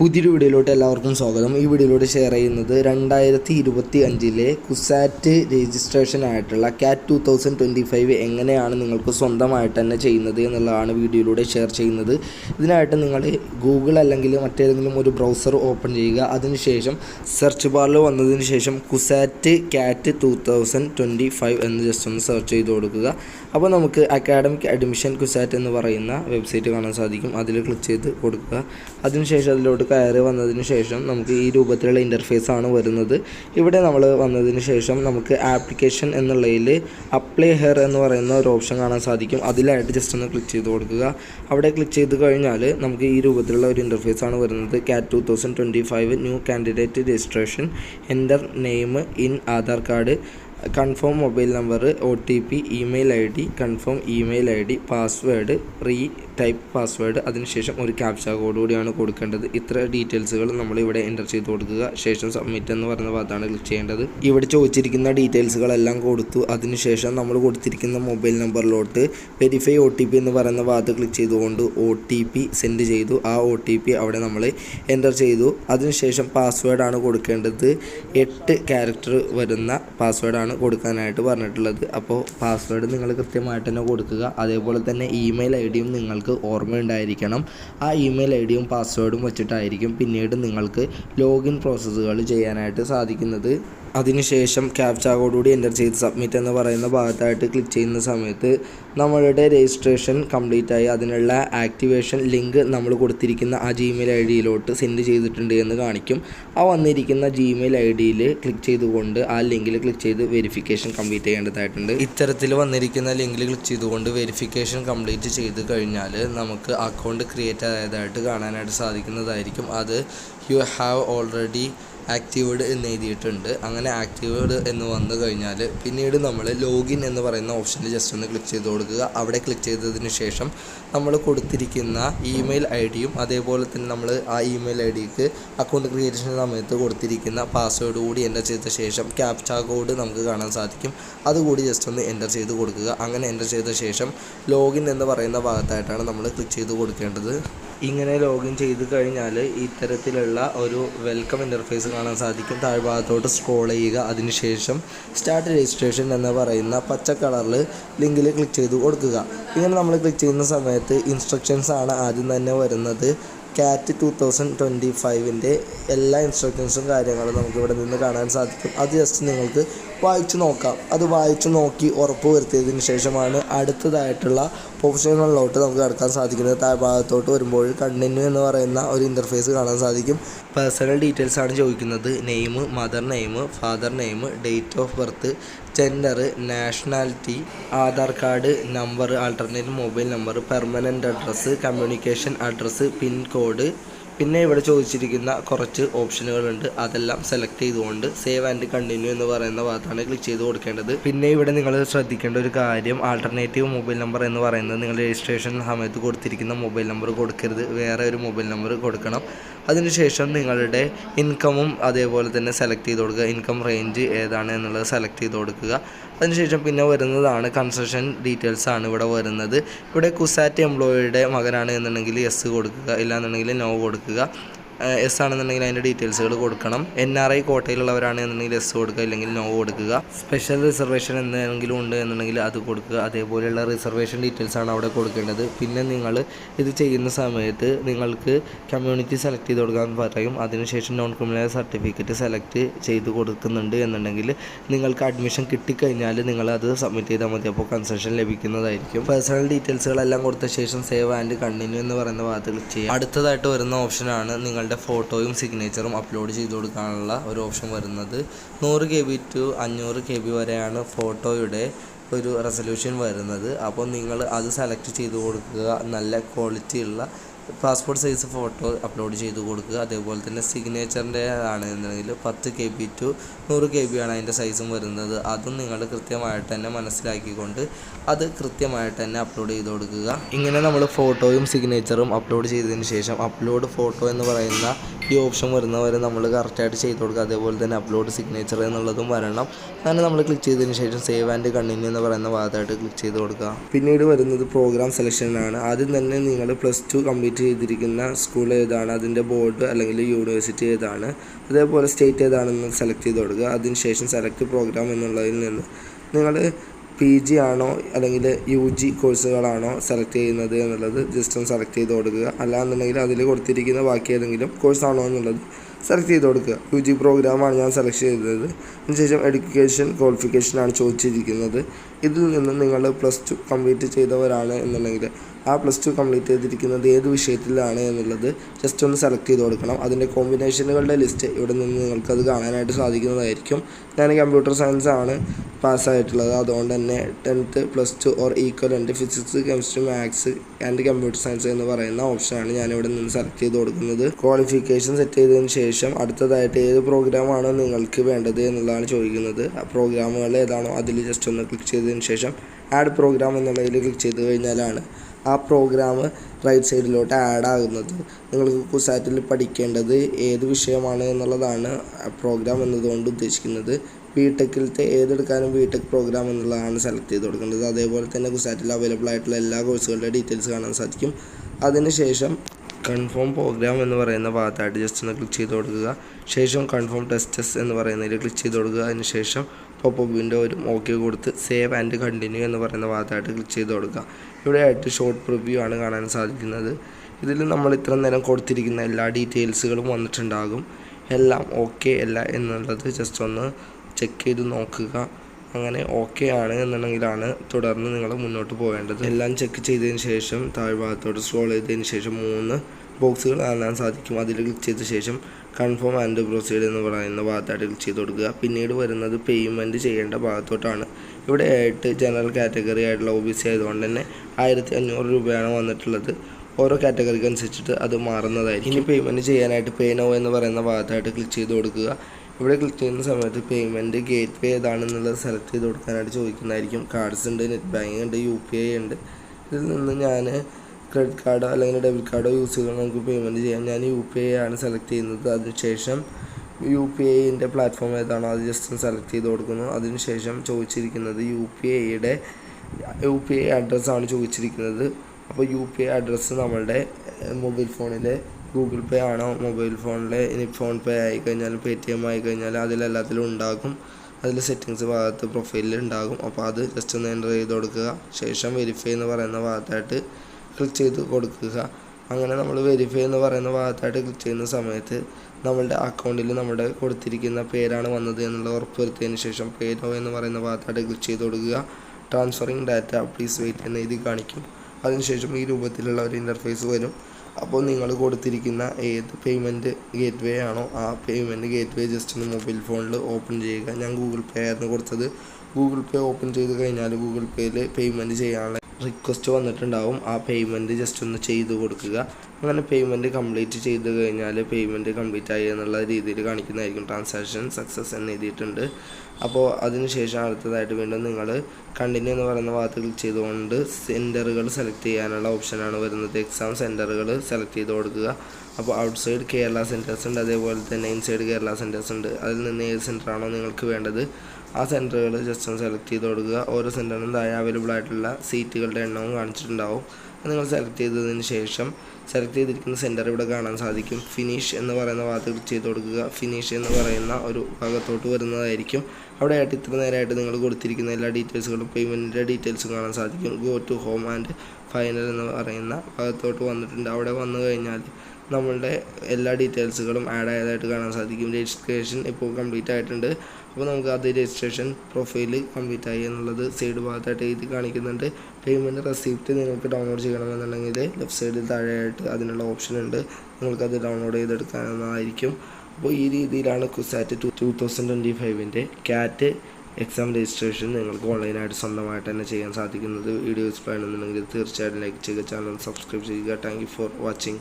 പുതിയൊരു വീഡിയോയിലോട്ട് എല്ലാവർക്കും സ്വാഗതം. ഈ വീഡിയോയിലൂടെ ഷെയർ ചെയ്യുന്നത് രണ്ടായിരത്തി ഇരുപത്തി അഞ്ചിലെ കുസാറ്റ് രജിസ്ട്രേഷൻ ആയിട്ടുള്ള കാറ്റ് ടു തൗസൻഡ് ട്വന്റി ഫൈവ് എങ്ങനെയാണ് നിങ്ങൾക്ക് സ്വന്തമായിട്ട് തന്നെ ചെയ്യുന്നത് എന്നുള്ളതാണ് വീഡിയോയിലൂടെ ഷെയർ ചെയ്യുന്നത്. ഇതിനായിട്ട് നിങ്ങൾ ഗൂഗിൾ അല്ലെങ്കിൽ മറ്റേതെങ്കിലും ഒരു ബ്രൗസർ ഓപ്പൺ ചെയ്യുക. അതിനുശേഷം സെർച്ച് ബാറിൽ വന്നതിന് ശേഷം CUSAT CAT two thousand twenty five എന്ന് ജസ്റ്റ് ഒന്ന് സെർച്ച് ചെയ്ത് കൊടുക്കുക. അപ്പോൾ നമുക്ക് അക്കാഡമിക് അഡ്മിഷൻ കുസാറ്റ് എന്ന് പറയുന്ന വെബ്സൈറ്റ് കാണാൻ സാധിക്കും. അതിൽ ക്ലിക്ക് ചെയ്ത് കൊടുക്കുക. അതിനുശേഷം അതിലോട്ട് കയറി വന്നതിന് ശേഷം നമുക്ക് ഈ രൂപത്തിലുള്ള ഇന്റർഫേസ് ആണ് വരുന്നത്. ഇവിടെ നമ്മൾ വന്നതിന് ശേഷം നമുക്ക് ആപ്ലിക്കേഷൻ എന്നുള്ളതിൽ അപ്ലൈ ഹെയർ എന്ന് പറയുന്ന ഒരു ഓപ്ഷൻ കാണാൻ സാധിക്കും. അതിലായിട്ട് ജസ്റ്റ് ഒന്ന് ക്ലിക്ക് ചെയ്ത് കൊടുക്കുക. അവിടെ ക്ലിക്ക് ചെയ്ത് കഴിഞ്ഞാൽ നമുക്ക് ഈ രൂപത്തിലുള്ള ഒരു ഇന്റർഫേസ് ആണ് വരുന്നത്. CAT two thousand twenty five new candidate registration enter name in Aadhaar card confirm mobile number O T P email I D confirm email I D password retype password അതിനുശേഷം ഒരു ക്യാപ്ച കോഡ് കൂടിയാണ് കൊടുക്കേണ്ടത്. ഇത്ര ഡീറ്റെയിൽസുകൾ നമ്മൾ ഇവിടെ enter ചെയ്ത് കൊടുക്കുക. ശേഷം സബ്മിറ്റ് എന്ന് പറയുന്ന ഭാഗത്താണ് ക്ലിക്ക് ചെയ്യേണ്ടത്. ഇവിടെ ചോദിച്ചിരിക്കുന്ന ഡീറ്റെയിൽസുകളെല്ലാം കൊടുത്തു. അതിനുശേഷം നമ്മൾ കൊടുത്തിരിക്കുന്ന മൊബൈൽ നമ്പറിലോട്ട് വെരിഫൈ ഒ ടി പി എന്ന് പറയുന്ന ഭാഗത്ത് ക്ലിക്ക് ചെയ്തുകൊണ്ട് ഒ ടി പി സെൻഡ് ചെയ്തു. ആ ഒ ടി പി അവിടെ നമ്മൾ എന്റർ ചെയ്തു. അതിനുശേഷം പാസ്വേഡാണ് കൊടുക്കേണ്ടത്. എട്ട് ക്യാരക്ടർ വരുന്ന പാസ്വേഡാണ് കൊടുക്കാനായിട്ട് പറഞ്ഞിട്ടുള്ളത്. അപ്പോൾ പാസ്വേഡ് നിങ്ങൾ കൃത്യമായിട്ട് തന്നെ കൊടുക്കുക. അതേപോലെ തന്നെ ഇമെയിൽ ഐ ഡിയും നിങ്ങൾക്ക് ഓർമ്മയുണ്ടായിരിക്കണം. ആ ഇമെയിൽ ഐ ഡിയും പാസ്വേഡും വെച്ചിട്ടായിരിക്കും പിന്നീട് നിങ്ങൾക്ക് ലോഗിൻ പ്രോസസ്സുകൾ ചെയ്യാനായിട്ട് സാധിക്കുന്നത്. അതിനുശേഷം ക്യാപ്ചാകോടുകൂടി എന്റർ ചെയ്ത് സബ്മിറ്റ് എന്ന് പറയുന്ന ഭാഗത്തായിട്ട് ക്ലിക്ക് ചെയ്യുന്ന സമയത്ത് നമ്മളുടെ രജിസ്ട്രേഷൻ കംപ്ലീറ്റ് ആയി അതിനുള്ള ആക്ടിവേഷൻ ലിങ്ക് നമ്മൾ കൊടുത്തിരിക്കുന്ന ആ ജിമെയിൽ ഐ ഡിയിലോട്ട് സെൻഡ് ചെയ്തിട്ടുണ്ട് എന്ന് കാണിക്കും. ആ വന്നിരിക്കുന്ന ജിമെയിൽ ഐ ഡിയിൽ ക്ലിക്ക് ചെയ്തുകൊണ്ട് ആ ലിങ്കിൽ ക്ലിക്ക് ചെയ്ത് വെരിഫിക്കേഷൻ കംപ്ലീറ്റ് ചെയ്യേണ്ടതായിട്ടുണ്ട്. ഇത്തരത്തിൽ വന്നിരിക്കുന്ന ലിങ്കിൽ ക്ലിക്ക് ചെയ്തുകൊണ്ട് വെരിഫിക്കേഷൻ കംപ്ലീറ്റ് ചെയ്ത് കഴിഞ്ഞാൽ നമുക്ക് അക്കൗണ്ട് ക്രിയേറ്റ് ആയതായിട്ട് കാണാനായിട്ട് സാധിക്കുന്നതായിരിക്കും. അത് യു ഹാവ് ഓൾറെഡി ആക്റ്റീവ്ഡ് എന്ന് എഴുതിയിട്ടുണ്ട്. അങ്ങനെ ആക്റ്റീവ്ഡ് എന്ന് വന്നു കഴിഞ്ഞാൽ പിന്നീട് നമ്മൾ ലോഗിൻ എന്ന് പറയുന്ന ഓപ്ഷനിൽ ജസ്റ്റ് ഒന്ന് ക്ലിക്ക് ചെയ്ത് കൊടുക്കുക. അവിടെ ക്ലിക്ക് ചെയ്തതിന് ശേഷം നമ്മൾ കൊടുത്തിരിക്കുന്ന ഇമെയിൽ ഐ ഡിയും അതേപോലെ തന്നെ നമ്മൾ ആ ഇമെയിൽ ഐ ഡിക്ക് അക്കൗണ്ട് ക്രിയേഷൻ സമയത്ത് കൊടുത്തിരിക്കുന്ന പാസ്വേഡ് കൂടി എന്റർ ചെയ്ത ശേഷം ക്യാപ്ച കോഡ് നമുക്ക് കാണാൻ സാധിക്കും. അതുകൂടി ജസ്റ്റ് ഒന്ന് എന്റർ ചെയ്ത് കൊടുക്കുക. അങ്ങനെ എന്റർ ചെയ്ത ശേഷം ലോഗിൻ എന്ന് പറയുന്ന ഭാഗത്തായിട്ടാണ് നമ്മൾ ക്ലിക്ക് ചെയ്ത് കൊടുക്കേണ്ടത്. ഇങ്ങനെ ലോഗിൻ ചെയ്ത് കഴിഞ്ഞാൽ ഇത്തരത്തിലുള്ള ഒരു വെൽക്കം ഇന്റർഫേസ് കാണാൻ സാധിക്കും. താഴ്ഭാഗത്തോട്ട് സ്ക്രോൾ ചെയ്യുക. അതിനുശേഷം സ്റ്റാർട്ട് രജിസ്ട്രേഷൻ എന്ന് പറയുന്ന പച്ച കളറിൽ ലിങ്കിൽ ക്ലിക്ക് ചെയ്ത് കൊടുക്കുക. ഇങ്ങനെ നമ്മൾ ക്ലിക്ക് ചെയ്യുന്ന സമയത്ത് ഇൻസ്ട്രക്ഷൻസ് ആണ് ആദ്യം തന്നെ വരുന്നത്. കാറ്റ് ടു തൗസൻഡ് ട്വന്റി ഫൈവിന്റെ എല്ലാ ഇൻസ്ട്രക്ഷൻസും കാര്യങ്ങളും നമുക്ക് ഇവിടെ നിന്ന് കാണാൻ സാധിക്കും. അത് ജസ്റ്റ് നിങ്ങൾക്ക് വായിച്ചു നോക്കാം. അത് വായിച്ചു നോക്കി ഉറപ്പ് വരുത്തിയതിന് ശേഷമാണ് അടുത്തതായിട്ടുള്ള ഓപ്ഷനുകളിലോട്ട് നമുക്ക് കടക്കാൻ സാധിക്കുന്നത്. താഴെ ഭാഗത്തോട്ട് വരുമ്പോൾ കണ്ടിന്യൂ എന്ന് പറയുന്ന ഒരു ഇന്റർഫേസ് കാണാൻ സാധിക്കും. പേഴ്സണൽ ഡീറ്റെയിൽസ് ആണ് ചോദിക്കുന്നത്. Name mother name father name date of birth gender nationality Aadhaar card number alternate mobile number permanent address communication address pin code പിന്നെ ഇവിടെ ചോദിച്ചിരിക്കുന്ന കുറച്ച് ഓപ്ഷനുകളുണ്ട്. അതെല്ലാം സെലക്ട് ചെയ്തുകൊണ്ട് സേവ് ആൻഡ് കണ്ടിന്യൂ എന്ന് പറയുന്ന ഭാഗത്താണ് ക്ലിക്ക് ചെയ്ത് കൊടുക്കേണ്ടത്. പിന്നെ ഇവിടെ നിങ്ങൾ ശ്രദ്ധിക്കേണ്ട ഒരു കാര്യം ആൾട്ടർനേറ്റീവ് മൊബൈൽ നമ്പർ എന്ന് പറയുന്നത് നിങ്ങൾ രജിസ്ട്രേഷൻ സമയത്ത് കൊടുത്തിരിക്കുന്ന മൊബൈൽ നമ്പർ കൊടുക്കരുത്. വേറെ ഒരു മൊബൈൽ നമ്പർ കൊടുക്കണം. അതിനുശേഷം നിങ്ങളുടെ ഇൻകമും അതേപോലെ തന്നെ സെലക്ട് ചെയ്ത് കൊടുക്കുക. ഇൻകം റേഞ്ച് ഏതാണ് എന്നുള്ളത് സെലക്ട് ചെയ്ത് കൊടുക്കുക. അതിനുശേഷം പിന്നെ വരുന്നതാണ് കൺസ്ട്രക്ഷൻ ഡീറ്റെയിൽസ് ആണ് ഇവിടെ വരുന്നത്. ഇവിടെ കുസാറ്റ് എംപ്ലോയിയുടെ മകനാണ് എന്നുണ്ടെങ്കിൽ എസ് കൊടുക്കുക. ഇല്ല എന്നുണ്ടെങ്കിൽ നോ കൊടുക്കുക. എസ് ആണെന്നുണ്ടെങ്കിൽ അതിന്റെ ഡീറ്റെയിൽസുകൾ കൊടുക്കണം. എൻ ആർ ഐ കോട്ടയിലുള്ളവരാണ് എന്നുണ്ടെങ്കിൽ എസ് കൊടുക്കുക ഇല്ലെങ്കിൽ നോ കൊടുക്കുക. സ്പെഷ്യൽ റിസർവേഷൻ എന്തെങ്കിലും ഉണ്ട് എന്നുണ്ടെങ്കിൽ അത് കൊടുക്കുക. അതേപോലെയുള്ള റിസർവേഷൻ ഡീറ്റെയിൽസ് ആണ് അവിടെ കൊടുക്കേണ്ടത്. പിന്നെ നിങ്ങൾ ഇത് ചെയ്യുന്ന സമയത്ത് നിങ്ങൾക്ക് കമ്മ്യൂണിറ്റി സെലക്ട് ചെയ്ത് കൊടുക്കാൻ പറയും. അതിനുശേഷം നോൺ ക്രിമിനൽ സർട്ടിഫിക്കറ്റ് സെലക്ട് ചെയ്ത് കൊടുക്കുന്നുണ്ട് എന്നുണ്ടെങ്കിൽ നിങ്ങൾക്ക് അഡ്മിഷൻ കിട്ടിക്കഴിഞ്ഞാൽ നിങ്ങൾ അത് സബ്മിറ്റ് ചെയ്താൽ മതി. അപ്പോൾ കൺസെഷൻ ലഭിക്കുന്നതായിരിക്കും. പേഴ്സണൽ ഡീറ്റെയിൽസുകളെല്ലാം കൊടുത്ത ശേഷം സേവ് ആൻഡ് കണ്ടിന്യൂ എന്ന് പറയുന്ന ഭാഗത്ത് ക്ലിക്ക് ചെയ്യുക അടുത്തതായിട്ട് വരുന്ന ഓപ്ഷനാണ് നിങ്ങളുടെ ഫോട്ടോയും സിഗ്നേച്ചറും അപ്ലോഡ് ചെയ്ത് കൊടുക്കാനുള്ള ഒരു ഓപ്ഷൻ വരുന്നത്. നൂറ് കെ ബി ടു അഞ്ഞൂറ് കെ ബി വരെയാണ് ഫോട്ടോയുടെ ഒരു റെസല്യൂഷൻ വരുന്നത്. അപ്പോൾ നിങ്ങൾ അത് സെലക്ട് ചെയ്ത് കൊടുക്കുക. നല്ല ക്വാളിറ്റി ഉള്ള പാസ്പോർട്ട് സൈസ് ഫോട്ടോ അപ്ലോഡ് ചെയ്ത് കൊടുക്കുക. അതേപോലെ തന്നെ സിഗ്നേച്ചറിന്റെ ആണെന്നുണ്ടെങ്കിൽ പത്ത് കെ ബി ടു നൂറ് കെ ബി ആണ് അതിന്റെ സൈസും വരുന്നത്. അതും നിങ്ങൾ കൃത്യമായിട്ട് തന്നെ മനസ്സിലാക്കിക്കൊണ്ട് അത് കൃത്യമായിട്ട് തന്നെ അപ്ലോഡ് ചെയ്ത് കൊടുക്കുക. ഇങ്ങനെ നമ്മൾ ഫോട്ടോയും സിഗ്നേച്ചറും അപ്ലോഡ് ചെയ്തതിന് ശേഷം അപ്ലോഡ് ഫോട്ടോ എന്ന് പറയുന്ന ഈ ഓപ്ഷൻ വരുന്നവരെ നമ്മൾ കറക്റ്റായിട്ട് ചെയ്ത് കൊടുക്കുക. അതേപോലെ തന്നെ അപ്ലോഡ് സിഗ്നേച്ചർ എന്നുള്ളതും വരണം. അങ്ങനെ നമ്മൾ ക്ലിക്ക് ചെയ്തതിന് ശേഷം സേവ് ആൻഡ് കണ്ടിന്യൂ എന്ന് പറയുന്ന ഭാഗത്തായിട്ട് ക്ലിക്ക് ചെയ്ത് കൊടുക്കുക. പിന്നീട് വരുന്നത് പ്രോഗ്രാം സെലക്ഷനാണ് ആദ്യം തന്നെ നിങ്ങൾ പ്ലസ് ടു കംപ്ലീറ്റ് ചെയ്തിരിക്കുന്ന സ്കൂൾ ഏതാണ്? അതിന്റെ ബോർഡ് അല്ലെങ്കിൽ യൂണിവേഴ്സിറ്റി ഏതാണ്? അതേപോലെ സ്റ്റേറ്റ് ഏതാണെന്ന് സെലക്ട് ചെയ്ത് കൊടുക്കുക. അതിനുശേഷം സെലക്ട് പ്രോഗ്രാം എന്നുള്ളതിൽ നിന്ന് നിങ്ങൾ പി ജി ആണോ അല്ലെങ്കിൽ യു ജി കോഴ്സുകളാണോ സെലക്ട് ചെയ്യുന്നത് എന്നുള്ളത് ജസ്റ്റ് ഒന്ന് സെലക്ട് ചെയ്ത് കൊടുക്കുക. അല്ലാന്നുണ്ടെങ്കിൽ അതിൽ കൊടുത്തിരിക്കുന്ന ബാക്കി ഏതെങ്കിലും കോഴ്സാണോ എന്നുള്ളത് സെലക്ട് ചെയ്ത് കൊടുക്കുക. യു ജി പ്രോഗ്രാമാണ് ഞാൻ സെലക്ട് ചെയ്തത്. അതിനുശേഷം എഡ്യൂക്കേഷൻ ക്വാളിഫിക്കേഷനാണ് ചോദിച്ചിരിക്കുന്നത്. ഇതിൽ നിന്ന് നിങ്ങൾ പ്ലസ് ടു കംപ്ലീറ്റ് ചെയ്തവരാണ് എന്നുണ്ടെങ്കിൽ ആ പ്ലസ് ടു കംപ്ലീറ്റ് ചെയ്തിരിക്കുന്നത് ഏത് വിഷയത്തിലാണ് എന്നുള്ളത് ജസ്റ്റ് ഒന്ന് സെലക്ട് ചെയ്ത് കൊടുക്കണം. അതിന്റെ കോമ്പിനേഷനുകളുടെ ലിസ്റ്റ് ഇവിടെ നിന്ന് നിങ്ങൾക്കത് കാണാനായിട്ട് സാധിക്കുന്നതായിരിക്കും. ഞാൻ കമ്പ്യൂട്ടർ സയൻസ് ആണ് പാസ്സായിട്ടുള്ളത് അതുകൊണ്ട് തന്നെ tenth plus two or equivalent physics chemistry maths and computer science എന്ന് പറയുന്ന ഓപ്ഷനാണ് ഞാൻ ഇവിടെ നിന്ന് സെലക്ട് ചെയ്ത് കൊടുക്കുന്നത്. ക്വാളിഫിക്കേഷൻ സെറ്റ് ചെയ്തതിന് ശേഷം അടുത്തതായിട്ട് ഏത് പ്രോഗ്രാമാണ് നിങ്ങൾക്ക് വേണ്ടത് എന്നുള്ളതാണ് ചോദിക്കുന്നത്. ആ പ്രോഗ്രാമുകൾ ഏതാണോ അതിൽ ജസ്റ്റ് ഒന്ന് ക്ലിക്ക് ചെയ്തതിന് ശേഷം ആഡ് പ്രോഗ്രാം എന്നുള്ളതിൽ ക്ലിക്ക് ചെയ്ത് കഴിഞ്ഞാലാണ് ആ പ്രോഗ്രാം റൈറ്റ് സൈഡിലോട്ട് ആഡ് ആകുന്നത്. നിങ്ങൾക്ക് കുസാറ്റിൽ പഠിക്കേണ്ടത് ഏത് വിഷയമാണ് എന്നുള്ളതാണ് പ്രോഗ്രാം എന്നതുകൊണ്ട് ഉദ്ദേശിക്കുന്നത്. ബി ടെക്കിലത്തെ ഏതെടുക്കാനും ബി ടെക് പ്രോഗ്രാം എന്നുള്ളതാണ് സെലക്ട് ചെയ്ത് കൊടുക്കേണ്ടത്. അതേപോലെ തന്നെ കുസാറ്റിൽ അവൈലബിൾ ആയിട്ടുള്ള എല്ലാ കോഴ്സുകളുടെ ഡീറ്റെയിൽസ് കാണാൻ സാധിക്കും. അതിനുശേഷം കൺഫേം പ്രോഗ്രാം എന്ന് പറയുന്ന ഭാഗത്തായിട്ട് ജസ്റ്റ് ഒന്ന് ക്ലിക്ക് ചെയ്ത് കൊടുക്കുക. ശേഷം കൺഫേം ടെസ്റ്റസ് എന്ന് പറയുന്നതിൽ ക്ലിക്ക് ചെയ്ത് കൊടുക്കുക. അതിനുശേഷം പോപ്പ് വിൻഡോ ഒരു ഓക്കെ കൊടുത്ത് സേവ് ആൻഡ് കണ്ടിന്യൂ എന്ന് പറയുന്ന ഭാഗത്തായിട്ട് ക്ലിക്ക് ചെയ്ത് കൊടുക്കുക. ഇവിടെ ആയിട്ട് ഷോർട്ട് പ്രിവ്യൂ ആണ് കാണാൻ സാധിക്കുന്നത്. ഇതിൽ നമ്മൾ ഇത്ര നേരം കൊടുത്തിരിക്കുന്ന എല്ലാ ഡീറ്റെയിൽസുകളും വന്നിട്ടുണ്ടാകും. എല്ലാം ഓക്കെ അല്ല എന്നുള്ളത് ജസ്റ്റ് ഒന്ന് ചെക്ക് ചെയ്ത് നോക്കുക. അങ്ങനെ ഓക്കെ ആണ് എന്നുണ്ടെങ്കിലാണ് തുടർന്ന് നിങ്ങൾ മുന്നോട്ട് പോകേണ്ടത് എല്ലാം ചെക്ക് ചെയ്തതിന് ശേഷം താഴ്ഭാഗത്തോട്ട് സ്ക്രോൾ ചെയ്തതിന് ശേഷം മൂന്ന് ബോക്സുകൾ കാണാൻ സാധിക്കും. അതിൽ ക്ലിക്ക് ചെയ്ത ശേഷം കൺഫേം ആൻഡ് പ്രൊസീഡ് എന്ന് പറയുന്ന ഭാഗത്തായിട്ട് ക്ലിക്ക് ചെയ്ത് കൊടുക്കുക. പിന്നീട് വരുന്നത് പേയ്മെന്റ് ചെയ്യേണ്ട ഭാഗത്തോട്ടാണ്. ഇവിടെ ആയിട്ട് ജനറൽ കാറ്റഗറി ആയിട്ടുള്ള ഒ ബി സി ആയതുകൊണ്ട് തന്നെ ആയിരത്തി അഞ്ഞൂറ് രൂപയാണ് വന്നിട്ടുള്ളത്. ഓരോ കാറ്റഗറിക്ക് അനുസരിച്ചിട്ട് അത് മാറുന്നതായിരിക്കും. ഇനി പേയ്മെന്റ് ചെയ്യാനായിട്ട് പേ നോ എന്ന് പറയുന്ന ഭാഗത്തായിട്ട് ക്ലിക്ക് ചെയ്ത് കൊടുക്കുക. ഇവിടെ ക്ലിക്ക് ചെയ്യുന്ന സമയത്ത് പേയ്മെന്റ് ഗേറ്റ് വേ ഏതാണെന്നുള്ളത് സെലക്ട് ചെയ്ത് കൊടുക്കാനായിട്ട് ചോദിക്കുന്നതായിരിക്കും. കാർഡ്സ് ഉണ്ട് നെറ്റ് ബാങ്കിങ് ഉണ്ട് യു പി ഐ ഉണ്ട്. ഇതിൽ നിന്ന് ഞാൻ ക്രെഡിറ്റ് കാർഡോ അല്ലെങ്കിൽ ഡെബിറ്റ് കാർഡോ യൂസ് ചെയ്ത് നമുക്ക് പേയ്മെന്റ് ചെയ്യാം. ഞാൻ യു പി ഐ ആണ് സെലക്ട് ചെയ്യുന്നത്. അതിനുശേഷം യു പി ഐന്റെ പ്ലാറ്റ്ഫോം ഏതാണോ അത് ജസ്റ്റ് സെലക്ട് ചെയ്ത് കൊടുക്കുന്നു. അതിനുശേഷം ചോദിച്ചിരിക്കുന്നത് യു പി ഐയുടെ യു പി ഐ അഡ്രസ്സാണ് ചോദിച്ചിരിക്കുന്നത്. അപ്പോൾ യു പി ഐ അഡ്രസ്സ് നമ്മളുടെ മൊബൈൽ ഫോണിലെ ഗൂഗിൾ പേ ആണോ മൊബൈൽ ഫോണിലെ? ഇനി ഫോൺ പേ ആയി കഴിഞ്ഞാൽ പേ ടി എം ആയി കഴിഞ്ഞാൽ അതിലെല്ലാത്തിലും ഉണ്ടാകും. അതിൽ സെറ്റിങ്സ് ഭാഗത്ത് പ്രൊഫൈലിൽ ഉണ്ടാകും. അപ്പോൾ അത് ജസ്റ്റ് ഒന്ന് എന്റർ ചെയ്ത് കൊടുക്കുക. ശേഷം വെരിഫൈ എന്ന് പറയുന്ന ഭാഗത്തായിട്ട് ക്ലിക്ക് ചെയ്ത് കൊടുക്കുക. അങ്ങനെ നമ്മൾ വെരിഫൈ എന്ന് പറയുന്ന ഭാഗത്തായിട്ട് ക്ലിക്ക് ചെയ്യുന്ന സമയത്ത് നമ്മളുടെ അക്കൗണ്ടിൽ നമ്മുടെ കൊടുത്തിരിക്കുന്ന പേരാണ് വന്നത് എന്നുള്ളത് ഉറപ്പുവരുത്തിയതിന് ശേഷം പേരോ എന്ന് പറയുന്ന ഭാഗത്തായിട്ട് ക്ലിക്ക് ചെയ്ത് കൊടുക്കുക. ട്രാൻസ്ഫറിങ് ഡാറ്റ പ്ലീസ് വെയിറ്റ് എന്ന് എഴുതി കാണിക്കും. അതിനുശേഷം ഈ രൂപത്തിലുള്ള ഒരു ഇന്റർഫേസ് വരും. അപ്പോൾ നിങ്ങൾ കൊടുത്തിരിക്കുന്ന ഏത് പേയ്മെന്റ് ഗേറ്റ് വേ ആണോ ആ പേയ്മെന്റ് ഗേറ്റ് വേ ജസ്റ്റ് ഒന്ന് മൊബൈൽ ഫോണിൽ ഓപ്പൺ ചെയ്യുക. ഞാൻ ഗൂഗിൾ പേ ആയിരുന്നു കൊടുത്തത്. ഗൂഗിൾ പേ ഓപ്പൺ ചെയ്ത് കഴിഞ്ഞാൽ ഗൂഗിൾ പേയിൽ പേയ്മെന്റ് ചെയ്യാനുള്ള റിക്വസ്റ്റ് വന്നിട്ടുണ്ടാവും. ആ പേയ്മെന്റ് ജസ്റ്റ് ഒന്ന് ചെയ്ത് കൊടുക്കുക. അങ്ങനെ പേയ്മെന്റ് കംപ്ലീറ്റ് ചെയ്ത് കഴിഞ്ഞാൽ പേയ്മെന്റ് കംപ്ലീറ്റ് ആയി എന്നുള്ള രീതിയിൽ കാണിക്കുന്നതായിരിക്കും. ട്രാൻസാക്ഷൻ സക്സസ് എന്ന് എഴുതിയിട്ടുണ്ട്. അപ്പോൾ അതിനുശേഷം അടുത്തതായിട്ട് വീണ്ടും നിങ്ങൾ കണ്ടിന്യൂ എന്ന് പറയുന്ന ഭാഗത്ത് ക്ലിക്ക് ചെയ്തുകൊണ്ട് സെന്ററുകൾ സെലക്ട് ചെയ്യാനുള്ള ഓപ്ഷനാണ് വരുന്നത്. എക്സാം സെന്ററുകൾ സെലക്ട് ചെയ്ത് കൊടുക്കുക. അപ്പോൾ ഔട്ട്സൈഡ് കേരള സെന്റേഴ്സ് ഉണ്ട്. അതേപോലെ തന്നെ ഇൻസൈഡ് കേരള സെന്റേഴ്സ് ഉണ്ട്. അതിൽ നിന്ന് ഏത് സെന്ററാണോ നിങ്ങൾക്ക് വേണ്ടത് ആ സെന്ററുകൾ ജസ്റ്റ് ഒന്ന് സെലക്ട് ചെയ്ത് കൊടുക്കുക. ഓരോ സെന്ററിനും താഴെ അവൈലബിൾ ആയിട്ടുള്ള സീറ്റുകളുടെ എണ്ണവും കാണിച്ചിട്ടുണ്ടാവും. നിങ്ങൾ സെലക്ട് ചെയ്തതിന് ശേഷം സെലക്ട് ചെയ്തിരിക്കുന്ന സെന്റർ ഇവിടെ കാണാൻ സാധിക്കും. ഫിനിഷ് എന്ന് പറയുന്ന ഭാഗത്ത് ക്ലിക്ക് ചെയ്ത് കൊടുക്കുക. ഫിനിഷ് എന്ന് പറയുന്ന ഒരു ഭാഗത്തോട്ട് വരുന്നതായിരിക്കും. അവിടെ ആയിട്ട് ഇത്ര നേരമായിട്ട് നിങ്ങൾ കൊടുത്തിരിക്കുന്ന എല്ലാ ഡീറ്റെയിൽസുകളും പേയ്മെന്റിന്റെ ഡീറ്റെയിൽസും കാണാൻ സാധിക്കും. Go to home and final എന്ന് പറയുന്ന ഭാഗത്തോട്ട് വന്നിട്ടുണ്ട്. അവിടെ വന്നു കഴിഞ്ഞാൽ നമ്മളുടെ എല്ലാ ഡീറ്റെയിൽസുകളും ആഡ് ആയതായിട്ട് കാണാൻ സാധിക്കും. രജിസ്ട്രേഷൻ ഇപ്പോൾ കംപ്ലീറ്റ് ആയിട്ടുണ്ട്. അപ്പോൾ നമുക്ക് അത് രജിസ്ട്രേഷൻ പ്രൊഫൈൽ കംപ്ലീറ്റ് ആയി എന്നുള്ളത് സൈഡ് ഭാഗത്തായിട്ട് എഴുതി കാണിക്കുന്നുണ്ട്. പേയ്മെന്റ് റെസിപ്റ്റ് നിങ്ങൾക്ക് ഡൗൺലോഡ് ചെയ്യണമെന്നുണ്ടെങ്കിൽ ലെഫ്റ്റ് സൈഡിൽ താഴെയായിട്ട് അതിനുള്ള ഓപ്ഷൻ ഉണ്ട്. നിങ്ങൾക്കത് ഡൗൺലോഡ് ചെയ്തെടുക്കാവുന്നതായിരിക്കും. അപ്പോൾ ഈ രീതിയിലാണ് CUSAT two two thousand twenty ഫൈവിന്റെ CAT exam registration നിങ്ങൾക്ക് ഓൺലൈനായിട്ട് സ്വന്തമായിട്ട് തന്നെ ചെയ്യാൻ സാധിക്കുന്നത്. വീഡിയോസ് വേണമെന്നുണ്ടെങ്കിൽ തീർച്ചയായിട്ടും ലൈക്ക് ചെയ്യുക ചാനൽ സബ്സ്ക്രൈബ് ചെയ്യുക. Thank you for watching